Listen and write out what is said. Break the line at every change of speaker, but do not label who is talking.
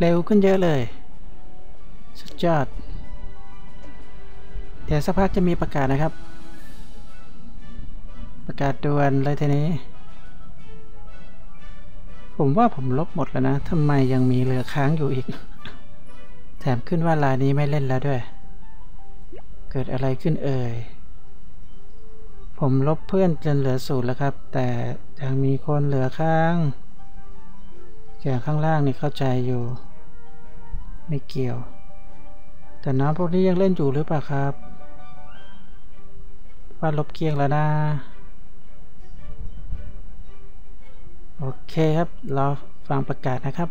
เร็วขึ้นเยอะเลย สุดยอด เดี๋ยวสักพักจะมีประกาศนะครับ ประกาศด่วนเลยทีนี้ ผมว่าผมลบหมดแล้วนะทำไมยังมีเหลือค้างอยู่อีก แถมขึ้นว่าลายนี้ไม่เล่นแล้วด้วย เกิดอะไรขึ้นเอ่ยผมลบเพื่อนจนเหลือศูนย์แล้วครับ แต่ยังมีคนเหลือค้างอย่ข้างล่างนี่เข้าใจอยู่ ไม่เกี่ยว แต่น้องพวกนี้ยังเล่นอยู่หรือเปล่าครับว่าลบเกลียงแล้วนะ โอเคครับรอฟังประกาศนะครับ